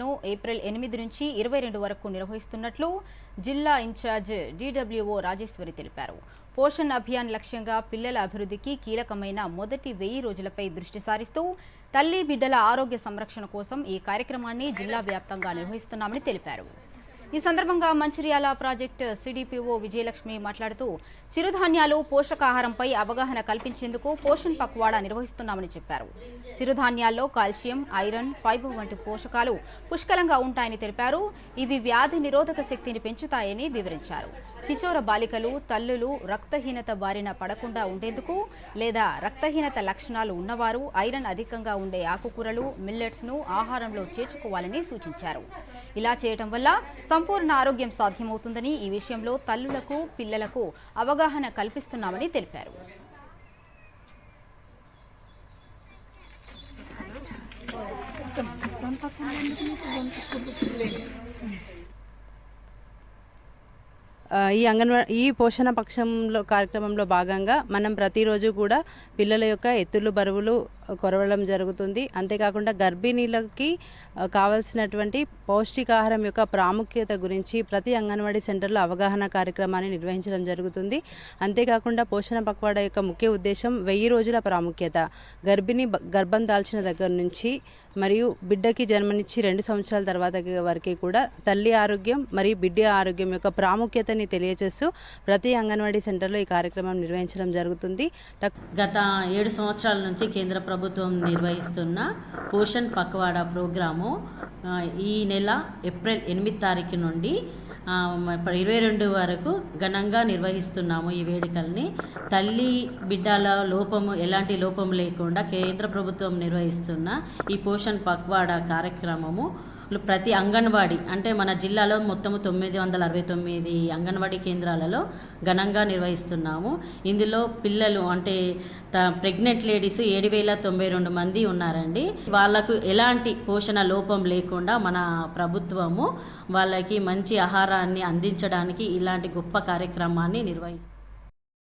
ను ఏప్రిల్ ఎనిమిది నుంచి ఇరవై రెండు వరకు నిర్వహిస్తున్నట్లు జిల్లా ఇన్ఛార్జ్ డిడబ్ల్యూఓ రాజేశ్వరి తెలిపారు. పోషణ్ అభియాన్ లక్ష్యంగా పిల్లల అభివృద్ధికి కీలకమైన మొదటి వెయ్యి రోజులపై దృష్టి సారిస్తూ తల్లి బిడ్డల ఆరోగ్య సంరక్షణ కోసం ఈ కార్యక్రమాన్ని జిల్లా వ్యాప్తంగా నిర్వహిస్తున్నామని తెలిపారు. ఈ సందర్భంగా మంచిర్యాల ప్రాజెక్టు సిడిపిఓ విజయలక్ష్మి మాట్లాడుతూ చిరుధాన్యాలు పోషకాహారంపై అవగాహన కల్పించేందుకు పోషణ్ పక్వాడా నిర్వహిస్తున్నామని చెప్పారు. చిరుధాన్యాల్లో కాల్షియం ఐరన్ ఫైబర్ వంటి పోషకాలు పుష్కలంగా ఉంటాయని తెలిపారు. ఇవి వ్యాధి నిరోధక శక్తిని పెంచుతాయని వివరించారు. కిశోర బాలికలు తల్లులు రక్తహీనత బారిన పడకుండా ఉండేందుకు లేదా రక్తహీనత లక్షణాలు ఉన్నవారు ఐరన్ అధికంగా ఉండే ఆకుకూరలు మిల్లెట్స్ను ఆహారంలో చేర్చుకోవాలని సూచించారు. ఇలా చేయటం వల్ల సంపూర్ణ ఆరోగ్యం సాధ్యమవుతుందని ఈ విషయంలో తల్లులకు పిల్లలకు అవగాహన కల్పిస్తున్నామని తెలిపారు. ఆ, ఈ అంగన్వాడీ ఈ పోషణ పక్షంలో కార్యక్రమంలో భాగంగా మనం ప్రతిరోజు కూడా పిల్లల యొక్క ఎత్తులు బరువులు కొరవడం జరుగుతుంది. అంతేకాకుండా గర్భిణీలకి కావలసినటువంటి కావాల్సినటువంటి పౌష్టికాహారం యొక్క ప్రాముఖ్యత గురించి ప్రతి అంగన్వాడీ సెంటర్లో అవగాహన కార్యక్రమాన్ని నిర్వహించడం జరుగుతుంది. అంతేకాకుండా పోషణ పక్వాడ యొక్క ముఖ్య ఉద్దేశం వెయ్యి రోజుల ప్రాముఖ్యత. గర్భిణి గర్భం దాల్చిన దగ్గర నుంచి మరియు బిడ్డకి జన్మనిచ్చి రెండు సంవత్సరాల తర్వాత వరకు కూడా తల్లి ఆరోగ్యం మరియు బిడ్డ ఆరోగ్యం యొక్క ప్రాముఖ్యతని తెలియజేస్తూ ప్రతి అంగన్వాడీ సెంటర్లో ఈ కార్యక్రమం నిర్వహించడం జరుగుతుంది. గత ఏడు సంవత్సరాల నుంచి కేంద్ర ప్రభుత్వం నిర్వహిస్తున్న పోషన్ పక్వాడా ప్రోగ్రాము ఈ నెల ఏప్రిల్ ఎనిమిది తారీఖు నుండి ఇరవై రెండు వరకు ఘనంగా నిర్వహిస్తున్నాము ఈ వేడుకల్ని. తల్లి బిడ్డల లోపము ఎలాంటి లోపం లేకుండా కేంద్ర ప్రభుత్వం నిర్వహిస్తున్న ఈ పోషణ్ పక్వాడా కార్యక్రమము. ప్రతి అంగన్వాడీ అంటే మన జిల్లాలో మొత్తం తొమ్మిది వందల అరవై తొమ్మిది అంగన్వాడీ కేంద్రాలలో ఘనంగా నిర్వహిస్తున్నాము. ఇందులో పిల్లలు అంటే త ప్రెగ్నెంట్ లేడీస్ ఏడు వేల తొంభై రెండు మంది ఉన్నారండి. వాళ్ళకు ఎలాంటి పోషణ లోపం లేకుండా మన ప్రభుత్వము వాళ్ళకి మంచి ఆహారాన్ని అందించడానికి ఇలాంటి గొప్ప కార్యక్రమాన్ని నిర్వహిస్తుంది.